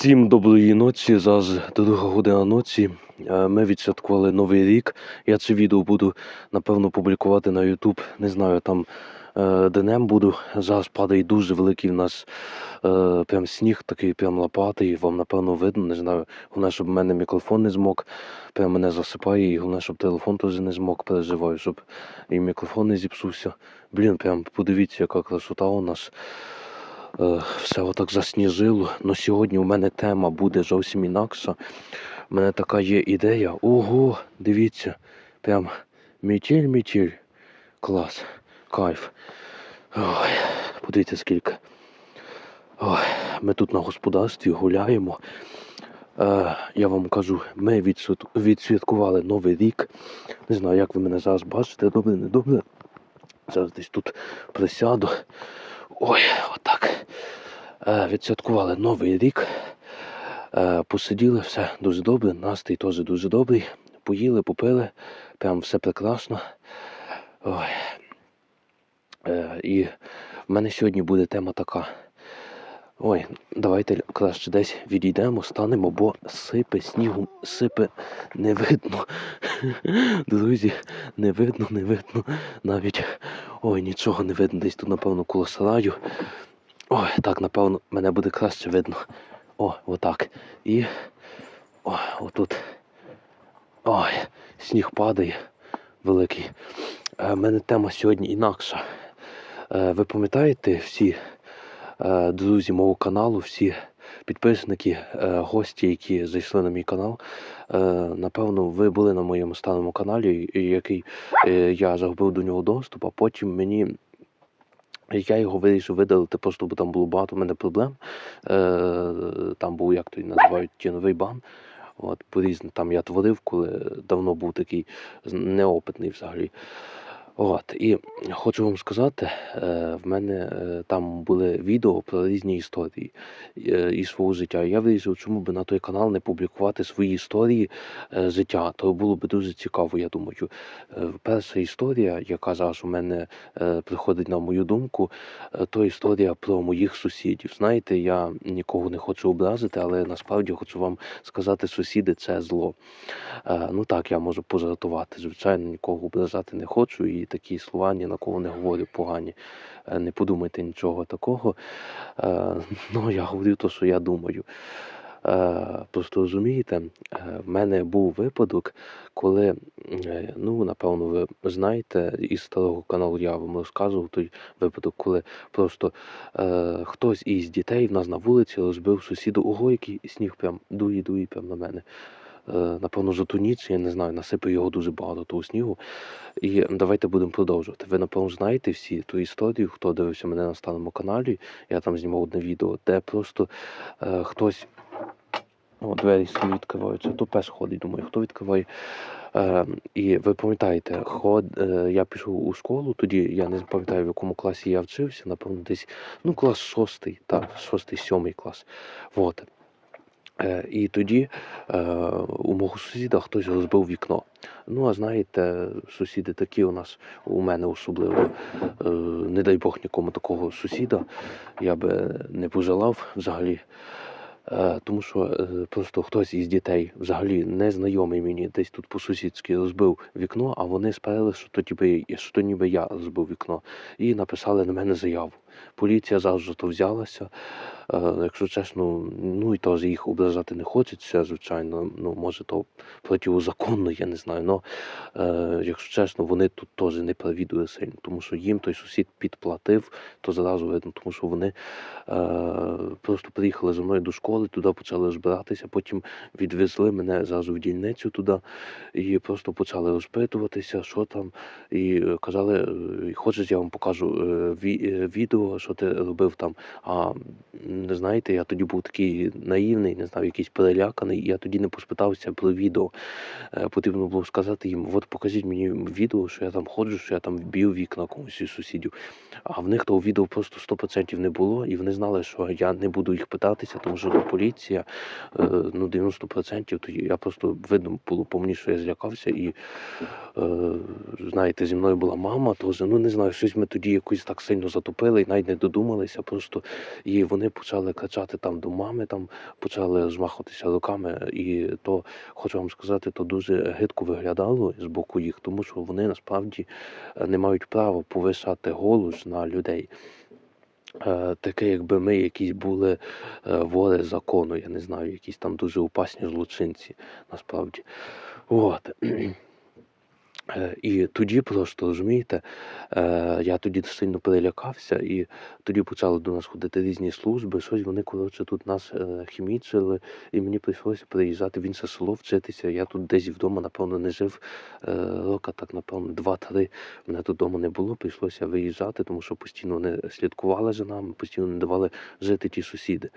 Всім доброї ночі. Зараз друга година ночі. Е, Ми відсвяткували Новий рік. Я це відео буду напевно публікувати на YouTube. Не знаю, там е, днем буду. Зараз падає дуже великий в нас е, прям сніг, такий прям лопатий. Вам напевно видно. Не знаю. Головне, щоб в мене мікрофон не змок. Прям мене засипає, і головне, щоб телефон теж не змок. Переживаю, щоб і мікрофон не зіпсувся. Блін, прям подивіться, яка красота у нас. Е, все отак засніжило. Но сьогодні у мене тема буде зовсім інакша. У мене така є ідея. Ого, дивіться, прям метель. Клас, кайф. Ой, подивіться скільки. Ой, ми тут на господарстві гуляємо. Е, я вам кажу, ми відсвяткували Новий рік. Не знаю, як ви мене зараз бачите, добре, не добре. Зараз десь тут присяду. Ой, отак. Е, відсвяткували Новий рік. Е, посиділи, все дуже добре. Настрій теж дуже добрий. Поїли, попили. Прям все прекрасно. Ой. Е, і в мене сьогодні буде тема така. Ой, давайте краще десь відійдемо, станемо, бо сипе снігом, сипе не видно. Друзі, не видно, не видно. Навіть ой, нічого не видно. Десь тут, напевно, коло сараю. Ой, так, напевно, мене буде краще видно. О, отак. І. О, отут. Ой, сніг падає великий. У мене тема сьогодні інакша. Е, ви пам'ятаєте всі е, друзі мого каналу, всі підписники, е, гості, які зайшли на мій канал. Е, напевно, ви були на моєму старому каналі, який е, я загубив до нього доступ, а потім мені. Я його вирішив видалити, просто бо там було багато в мене проблем. Там був, як то називають, тіновий бан. От, по-різному там я творив, коли давно був такий неопитний взагалі. От, і хочу вам сказати, е, в мене е, там були відео про різні історії е, із свого життя. Я вирішив, чому би на той канал не публікувати свої історії життя. То було б дуже цікаво, я думаю. Перша історія, яка зараз у мене приходить на мою думку, то історія про моїх сусідів. Знаєте, я нікого не хочу образити, але насправді хочу вам сказати, сусіди це зло. Ну так, я можу пожартувати. Звичайно, нікого ображати не хочу, і такі слова ні на кого не говорю погані. Е, Не подумайте нічого такого. Е, Ну, я говорю те, що я думаю. Е, Просто розумієте, в мене був випадок, коли, ну, напевно, ви знаєте, із старого каналу я вам розказував той випадок, коли просто е, хтось із дітей в нас на вулиці розбив сусіду, ого, який сніг прям дує, дує прям на мене. Е, Напевно, за ту я не знаю, насипав його дуже багато того снігу. І давайте будемо продовжувати. Ви, напевно, знаєте всі ту історію, хто дивився мене на старому каналі. Я там знімав одне відео, де просто е, хтось. О, двері самі відкриваються, то пес ходить, думаю, хто відкриває. Е, і ви пам'ятаєте, ход, е, я пішов у школу, тоді я не пам'ятаю, в якому класі я вчився, напевно, десь ну, клас шостий, так, шостий, сьомий клас. Вот. Е, і тоді е, у мого сусіда хтось розбив вікно. Ну, а знаєте, сусіди такі у нас, у мене особливо, е, не дай Бог нікому такого сусіда, я би не пожелав взагалі. Тому що просто хтось із дітей, взагалі незнайомий мені, десь тут по-сусідськи розбив вікно, а вони сперили, що то, ніби, що то ніби я розбив вікно, і написали на мене заяву. Поліція завжди то взялася. Е, якщо чесно, ну і теж їх ображати не хочеться, звичайно. Ну, може, то протизаконно, я не знаю. Но, е, якщо чесно, вони тут теж не праві дуже сильно, тому що їм той сусід підплатив, то зразу видно, тому що вони е, просто приїхали за мною до школи, туди почали розбиратися, потім відвезли мене зразу в дільницю туди і просто почали розпитуватися, що там. І е, казали, е, хочеш, я вам покажу е, ві- е, відео, що ти робив там. А не знаєте, я тоді був такий наївний, не знаю, якийсь переляканий. Я тоді не поспитався про відео. Е, Потрібно було сказати їм: от покажіть мені відео, що я там ходжу, що я там б'ю вікна комусь із сусідів. А в них того відео просто 100% не було, і вони знали, що я не буду їх питатися, тому що поліція, е, ну 90%, то я просто видно було по мені, що я злякався, і е, знаєте, зі мною була мама, теж, ну не знаю, щось ми тоді якось так сильно затопили. Навіть не додумалися просто. І вони почали кричати там до мами, там почали змахуватися руками. І то хочу вам сказати, то дуже гидко виглядало з боку їх, тому що вони насправді е, не мають права повишати голос на людей. Е, Таке, якби ми якісь були е, вори закону, я не знаю, якісь там дуже опасні злочинці, насправді. От. Е, І тоді просто розумієте, е, я тоді сильно перелякався, і тоді почали до нас ходити різні служби. Щось вони коротше тут нас е, хімічили, і мені прийшлося переїжджати в інше село вчитися. Я тут десь вдома, напевно, не жив рока, так напевно, два-три. Мене тут вдома не було. Прийшлося виїжджати, тому що постійно вони слідкували за нами, постійно не давали жити ті сусіди.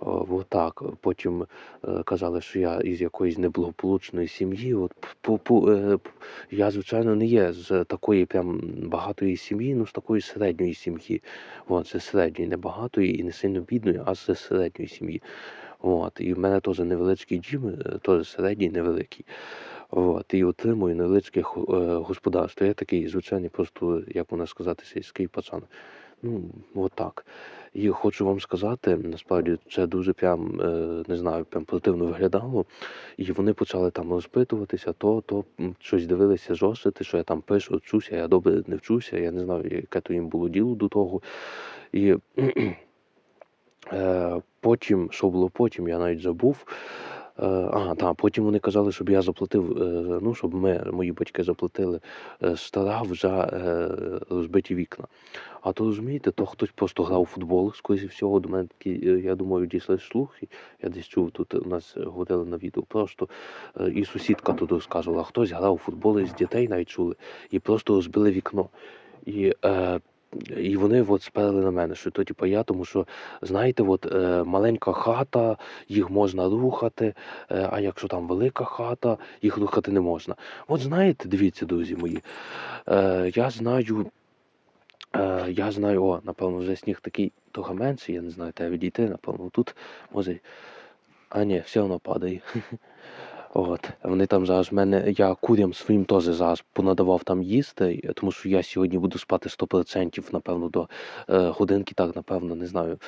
Отак. Потім е, казали, що я із якоїсь неблагополучної сім'ї. От по, по, е, я, звичайно, не є з такої прям багатої сім'ї, ну з такої середньої сім'ї. От, це середньої, не багатої і не сильно бідної, а з середньої сім'ї. От, і в мене теж невеличкий дім, е, теж середній, невеликий. От, і отримую невеличке е, господарство. Я такий звичайний, просто, як можна сказати, сільський пацан. Ну, отак. І хочу вам сказати, насправді це дуже прям е, не знаю, прям противно виглядало. І вони почали там розпитуватися, то, то щось дивилися зошити, що я там пишу, вчуся, я добре не вчуся, я не знаю, яке то їм було діло до того. І е, потім, що було потім, я навіть забув. Е, Ага, так, потім вони казали, щоб я заплатив, е, ну, щоб ми, мої батьки заплатили е, штраф за розбиті вікна. А то розумієте, то хтось просто грав у футбол, скоріше всього, до мене такі, я думаю, дійшли слухи. Я десь чув, тут у нас говорили на відео. Просто і сусідка тут розказувала, хтось грав у футбол із дітей навіть чули, і просто розбили вікно. І, е, і вони от сперли на мене, що то типу я, тому що, знаєте, от е, маленька хата, їх можна рухати, е, а якщо там велика хата, їх рухати не можна. От знаєте, дивіться, друзі мої, е, я знаю. Е, я знаю, о, напевно, вже сніг такий трохи менший, я не знаю, треба відійти, напевно, тут може. А ні, все одно падає. От, вони там зараз мене, я курям своїм теж зараз понадавав там їсти, тому що я сьогодні буду спати 100%, напевно, до е, годинки, так, напевно, не знаю.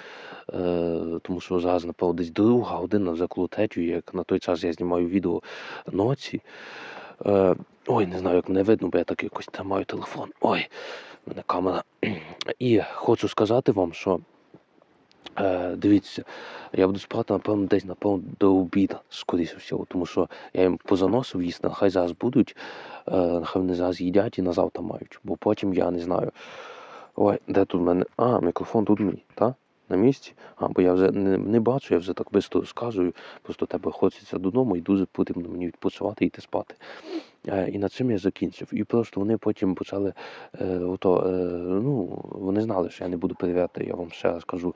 Е, тому що зараз, напевно, десь друга година вже коло третьої, як на той час я знімаю відео ночі. Е, ой, не знаю, як мене видно, бо я так якось тримаю телефон. Ой, в мене камера. І хочу сказати вам, що е, дивіться, я буду спати, напевно, десь, напевно, до обіду, скоріше всього, тому що я їм позаносив їсти, нехай зараз будуть, е, нехай вони зараз їдять і на завтра мають, бо потім я не знаю. Ой, де тут в мене? А, мікрофон тут мій, так? На місці? А, бо я вже не, не бачу, я вже так швидко розказую, просто тебе хочеться додому і дуже потрібно мені відпочивати і йти спати. Е, і на цим я закінчив. І просто вони потім почали, е, ото, е, ну, вони знали, що я не буду перевіряти, я вам ще раз кажу,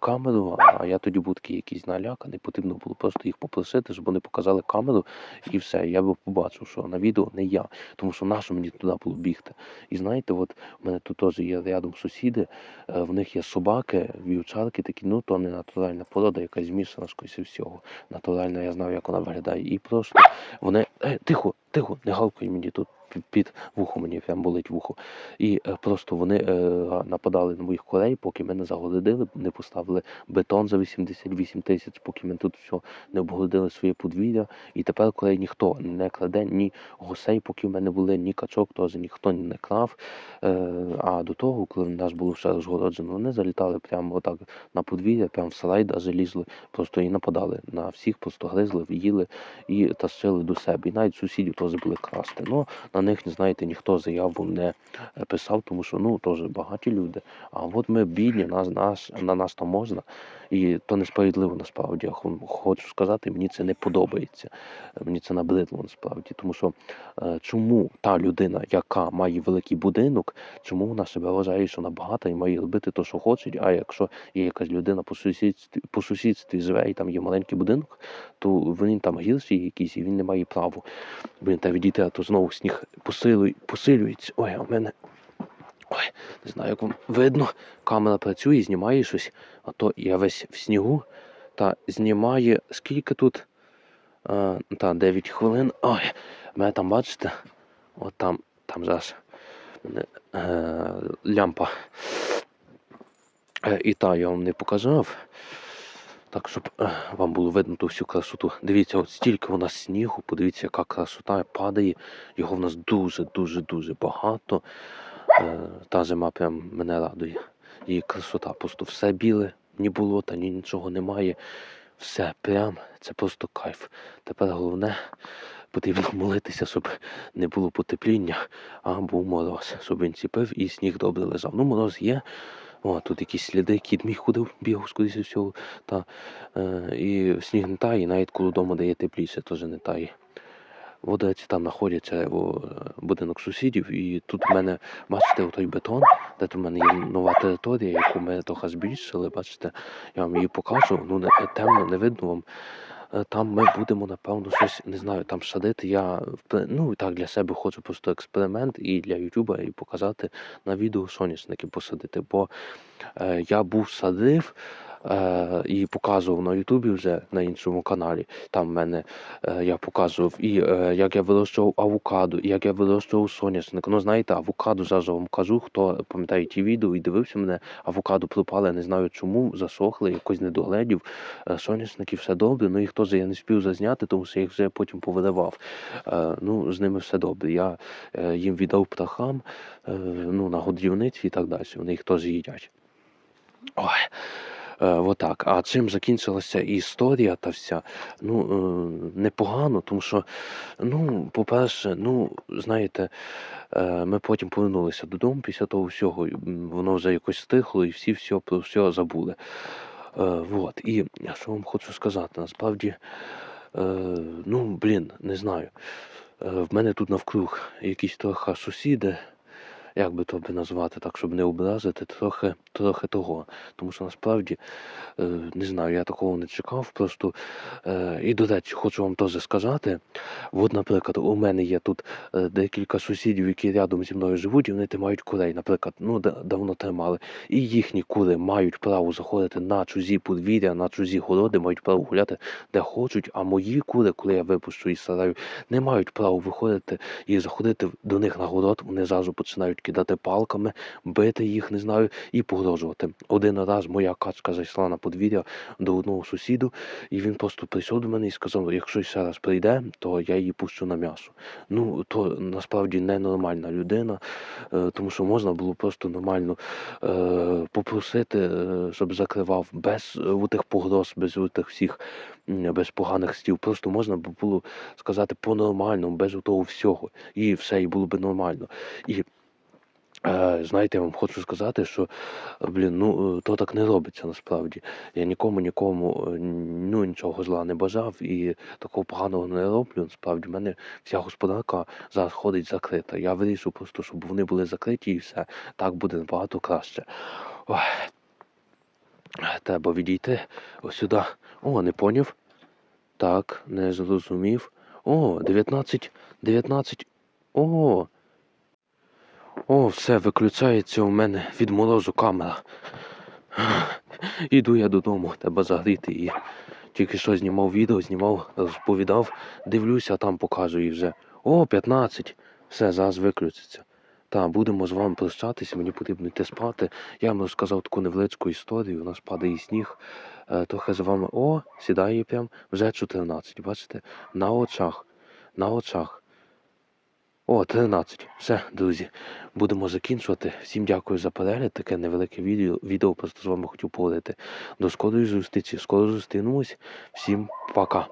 камеру, а я тоді був такий якийсь наляканий, потрібно було просто їх попросити, щоб вони показали камеру, і все. Я би побачив, що на відео не я, тому що нащо мені туди було бігти. І знаєте, от у мене тут теж є рядом сусіди, в них є собаки, вівчарки такі, ну то не натуральна порода, якась змішана скоріше всього. Натуральна, я знаю, як вона виглядає. І просто вони. Е, тихо, тихо, не галкай мені тут під, вухо, мені прям болить вухо. І е, просто вони е, нападали на моїх курей, поки ми не загородили, не поставили бетон за 88 тисяч, поки ми тут все не обгородили своє подвір'я. І тепер курей ніхто не кладе, ні гусей, поки в мене були, ні качок, теж ніхто не крав. Е, а до того, коли в нас було все розгороджено, вони залітали прямо отак на подвір'я, прямо в сарай даже лізли, просто і нападали на всіх, просто гризли, їли і тащили до себе. І навіть сусідів теж були красти. Ну, на них, знаєте, ніхто заяву не е, писав, тому що ну теж багаті люди. А от ми бідні, нас, нас, на нас там можна. І то несправедливо насправді. Я хо- хочу сказати, мені це не подобається. Мені це набридло насправді. Тому що е, чому та людина, яка має великий будинок, чому вона себе вважає, що вона багата і має робити те, що хоче, а якщо є якась людина по сусідстві, по сусідстві живе і там є маленький будинок, то він там гірший якийсь, і він не має права. Блін, та відійти, а то знову сніг посилює, посилюється. Ой, а в мене. Ой, не знаю, як вам видно. Камера працює, знімає щось, а то я весь в снігу та знімає скільки тут? А, та 9 хвилин. Ой, мене там бачите? От там, там зараз е, лямпа. Е, І та я вам не показав. Так, щоб е, вам було видно ту всю красоту. Дивіться, от стільки у нас снігу, подивіться, яка красота падає. Його в нас дуже-дуже-дуже багато. Е, Та зима прям мене радує. І красота, просто все біле, ні болота, ні нічого немає. Все прям, це просто кайф. Тепер головне потрібно молитися, щоб не було потепління, а був мороз, щоб він ціпив і сніг добре лежав. Ну, мороз є. О, тут якісь сліди, кіт мій ходив, бігав, скоріше всього. Та, е, і сніг не тає, і навіть коли вдома дає тепліше, теж не тає. Водиці там знаходяться е, будинок сусідів, і тут в мене, бачите, той бетон, де тут в мене є нова територія, яку ми трохи збільшили, бачите, я вам її покажу. Ну, не, темно, не видно вам. Е, Там ми будемо, напевно, щось, не знаю, там садити. Я ну, так для себе хочу просто експеримент і для Ютуба, і показати на відео соняшники посадити. Бо е, я був садив е, і показував на Ютубі вже на іншому каналі. Там в мене е, я показував і е, як я вирощував авокадо, і як я вирощував соняшник. Ну, знаєте, авокадо зараз вам кажу, хто пам'ятає ті відео і дивився мене, авокадо пропали, не знаю чому, засохли, якось недогледів. Е, Соняшники все добре, ну їх теж я не спів зазняти, тому що я їх вже потім повидавав. Е, Ну, з ними все добре. Я е, їм віддав птахам, е, ну, на годівниці і так далі. Вони їх теж їдять. Ой. Е, отак. А чим закінчилася історія та вся? Ну, е, непогано, тому що, ну, по-перше, ну, знаєте, е, ми потім повернулися додому після того всього, воно вже якось стихло, і всі все про все забули. Вот. І що вам хочу сказати, насправді, ну, блін, не знаю. В мене тут навкруг якісь трохи сусіди, як би то би назвати, так, щоб не образити, трохи, трохи того. Тому що насправді, е, не знаю, я такого не чекав. Просто е, і до речі, хочу вам теж сказати. От, наприклад, у мене є тут е, декілька сусідів, які рядом зі мною живуть, і вони тримають курей, наприклад, ну давно тримали. І їхні кури мають право заходити на чужі подвір'я, на чужі городи, мають право гуляти де хочуть. А мої кури, коли я випущу із сараю, не мають права виходити і заходити до них на город. Вони зразу починають кидати палками, бити їх, не знаю, і погрожувати. Один раз моя качка зайшла на подвір'я до одного сусіду, і він просто прийшов до мене і сказав: якщо ще раз прийде, то я її пущу на м'ясо. Ну то насправді ненормальна людина, е, тому що можна було просто нормально е, попросити, е, щоб закривав без тих погроз, без тих всіх без поганих слів. Просто можна було сказати по-нормальному, без того всього. І все, і було б нормально. І знаєте, я вам хочу сказати, що блін, ну е, то так не робиться насправді. Я нікому нікому е, ну, нічого зла не бажав і такого поганого не роблю. Насправді, в мене вся господарка зараз ходить закрита. Я вирішив просто, щоб вони були закриті і все. Так буде набагато краще. Е, Треба відійти сюди. О, не поняв. Так, не зрозумів. О, 19, 19. О. О, все, виключається у мене від морозу камера. Іду я додому, треба загріти і тільки що знімав відео, знімав, розповідав, дивлюся, там показує вже. О, 15. Все, зараз виключиться. Та, будемо з вами прощатися, мені потрібно йти спати. Я вам розказав таку невеличку історію, у нас падає сніг. Е, трохи з вами. О, сідає прям вже 14. Бачите? На очах. На очах. О, 13. Все, друзі, будемо закінчувати. Всім дякую за перегляд. Таке невелике відео. Відео просто з вами хотів поговорити. До скорої зустрічі. Скоро зустрінемось. Всім пока.